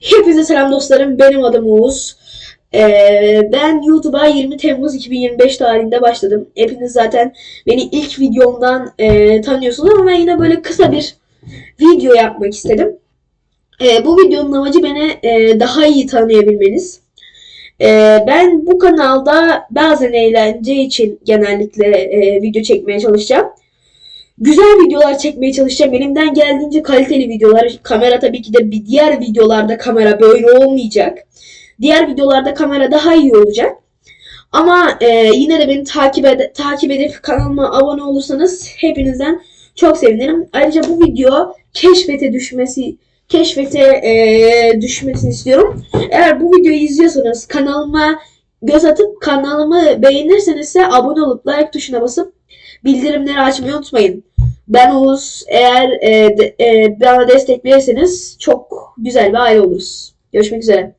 Hepinize selam dostlarım. Benim adım Oğuz. Ee, ben YouTube'a 20 Temmuz 2025 tarihinde başladım. Hepiniz zaten beni ilk videomdan e, tanıyorsunuz ama ben yine böyle kısa bir video yapmak istedim. Ee, bu videonun amacı beni e, daha iyi tanıyabilmeniz. Ee, ben bu kanalda bazen eğlence için genellikle e, video çekmeye çalışacağım. Güzel videolar çekmeye çalışacağım. Elimden geldiğince kaliteli videolar. Kamera tabii ki de bir diğer videolarda kamera böyle olmayacak. Diğer videolarda kamera daha iyi olacak. Ama e, yine de beni takip ed takip edip kanalıma abone olursanız hepinizden çok sevinirim. Ayrıca bu video keşfete düşmesi keşfete e, düşmesini istiyorum. Eğer bu videoyu izliyorsanız kanalıma göz atıp kanalımı beğenirseniz ise abone olup like tuşuna basıp bildirimleri açmayı unutmayın. Ben Oğuz. Eğer e, de- e, bana destek çok güzel bir aile oluruz. Görüşmek üzere.